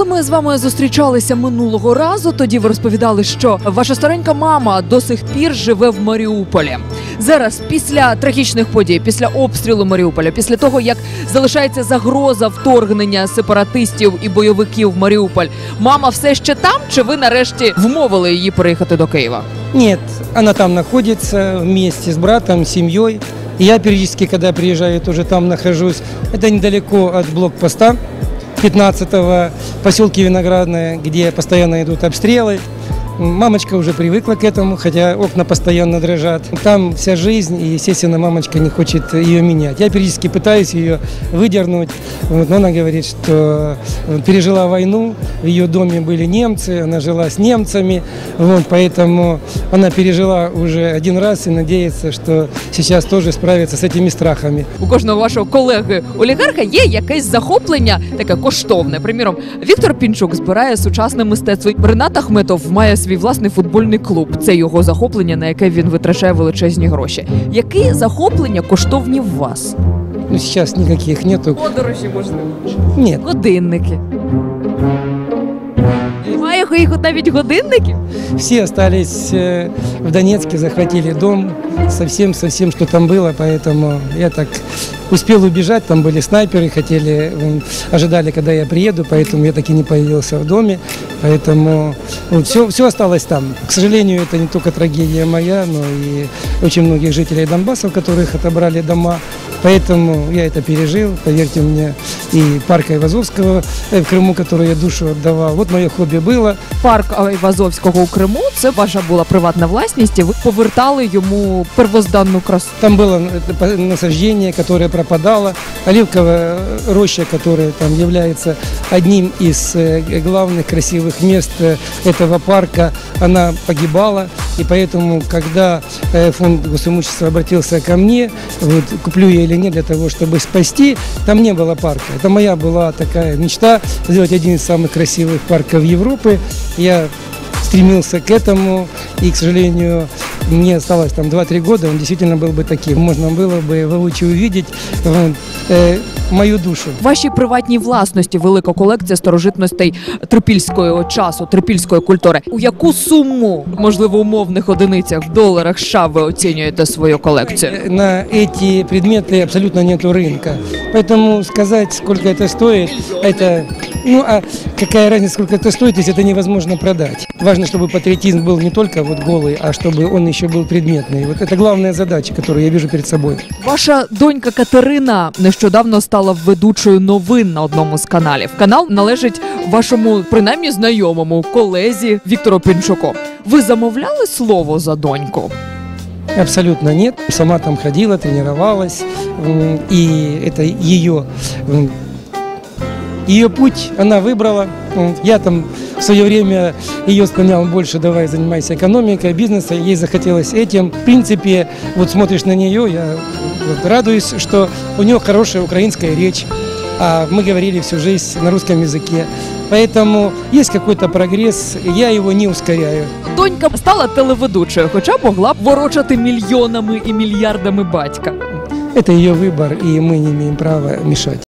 Коли ми з вами зустрічалися минулого разу, тоді ви розповідали, що ваша старенька мама до сих пір живе в Маріуполі. Зараз, після трагічних подій, після обстрілу Маріуполя, після того як залишається загроза вторгнення сепаратистів і бойовиків в Маріуполь, мама все ще там? Чи ви нарешті вмовили її переїхати до Києва? Нет, она там находится вместе с братом, с семьей. И Я периодически, когда приезжаю, тоже там нахожусь. Это недалеко от блокпоста 15-го, поселке Виноградное, где постоянно идут обстрелы. Мамочка уже привыкла к этому, хотя окна постоянно дрожат. Там вся жизнь, и, естественно, мамочка не хочет ее менять. Я периодически пытаюсь ее выдернуть, вот, но она говорит, что э, пережила войну, в ее доме были немцы, она жила с немцами, вот, поэтому она пережила уже один раз и надеется, что сейчас тоже справится с этими страхами. У кожного вашого колеги олігарха є якесь захоплення, таке коштовне. Приміром, Віктор Пінчук збирає сучасне мистецтво. Ренат Ахметов має свій власний футбольний клуб. Це його захоплення, на яке він витрачає величезні гроші. Які захоплення коштовні в вас? Ну, сейчас никаких нету. Подорожі, можливо. Нет, Годинники. Їх навіть годинників. Всі остались э, в Донецьку, захватили дом, совсем-совсем, что там было, поэтому я так успел убежать, там были снайперы, хотели, м, ожидали, когда я приеду, поэтому я так и не появился в доме, поэтому все, все осталось там. К сожалению, это не только трагедия моя, но и очень многих жителей Донбасса, у которых отобрали дома, Поэтому я это пережил, поверьте мне, и парка Ивазовского э, в Крыму, который я душу отдавал. Вот мое хобби было. Парк Айвазовського у Криму це ваша була приватна власність. і Ви повертали йому первозданну красу. Там было по- насаждение, которое пропадало, оливковая роща, которая там является одним из э, главных красивых мест э, этого парка, она погибала. И поэтому, когда э, фонд госимущества обратился ко мне, вот, куплю я или нет для того, чтобы спасти, там не было парка. Это моя была такая мечта сделать один из самых красивых парков Европы. Я стремился к этому, и, к сожалению, мне осталось там 2-3 года, он действительно был бы таким. Можно было бы воочию увидеть вот, э, мою душу. В вашій приватній власності велика колекція старожитностей трипільського часу, трипільської культури. У яку суму, можливо, умовних одиницях в доларах США ви оцінюєте свою колекцію? Э, На эти предметы абсолютно нет рынка. Поэтому сказать, сколько это стоит, это... Ну, а какая разница, сколько это стоит, если это невозможно продать? Важно, чтобы патриотизм был не только вот голый, а чтобы он еще был предметный. Вот это главная задача, которую я вижу перед собой. Ваша донька Катерина нещодавно стала ведучою новин на одному з каналів. Канал належить вашому принаймні знайомому колезі Віктору Пінчуку. Ви замовляли слово за доньку? Абсолютно нет. Сама там ходила, тренировалась. м, И это ее, м, ее путь она выбрала. М, Я там в свое время ее склонял больше, давай занимайся экономикой, бизнесом. Ей захотелось этим. В принципе, вот смотришь на нее, я вот радуюсь, что у нее хорошая украинская речь. А мы говорили всю жизнь на русском языке. Поэтому есть какой-то прогресс, я его не ускоряю. Донька стала телеведучою, хоча могла б ворочати мільйонами і мільярдами батька. Это ее выбор, и мы не имеем права мешать.